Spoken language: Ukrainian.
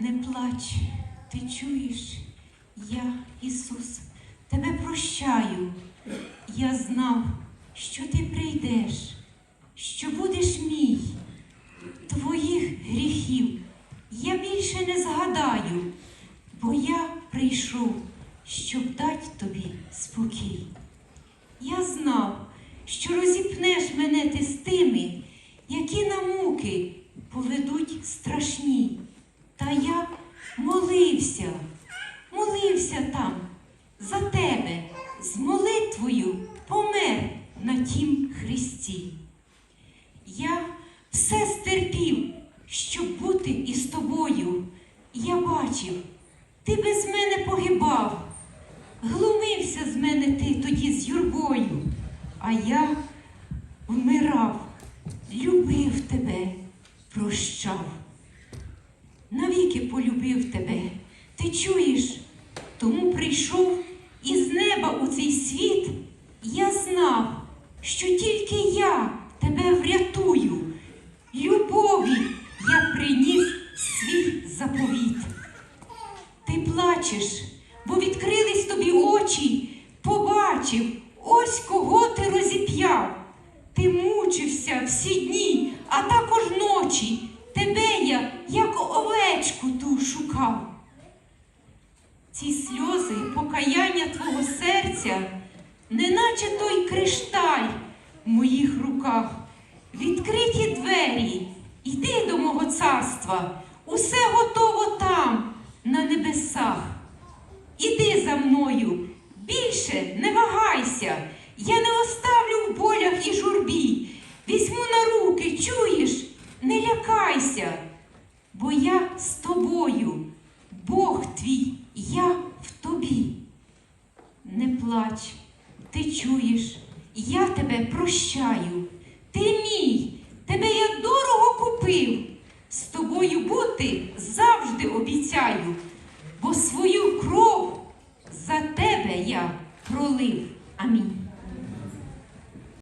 Не плач, ти чуєш, я, Ісус, тебе прощаю. Я знав, що ти прийдеш, що будеш мій. Твоїх гріхів я більше не згадаю, бо я прийшов, щоб дати тобі спокій. Я знав, що розіпнеш мене ти з тими, які на муки поведуть страшні. Молився, молився там за тебе, з молитвою помер на тім Христі. Я все стерпів, щоб бути із тобою. Я бачив, ти без мене погибав. Глумився з мене ти тоді з юрбою, а я вмирав, любив тебе, прощав. Навіки полюбив тебе, чуєш, тому прийшов із неба у цей світ. Я знав, що тільки я тебе врятую. Любові я приніс свій заповіт. Ти плачеш, бо відкрились тобі очі, побачив, ось кого ти розіп'яв. Ти мучився всі дні, а також ночі. Тебе я, як овечку ту шукав. Покаяння твого серця, неначе той кришталь в моїх руках. Відкриті двері, йди до мого царства, усе готово там, на небесах. Іди за мною, більше не вагайся, я не оставлю в болях і журбі. Візьму на руки, чуєш, не лякайся, бо я з тобою, Бог твій, я в тобі. Не плач, ти чуєш, я тебе прощаю. Ти мій, тебе я дорого купив. З тобою бути завжди обіцяю, бо свою кров за тебе я пролив. Амінь.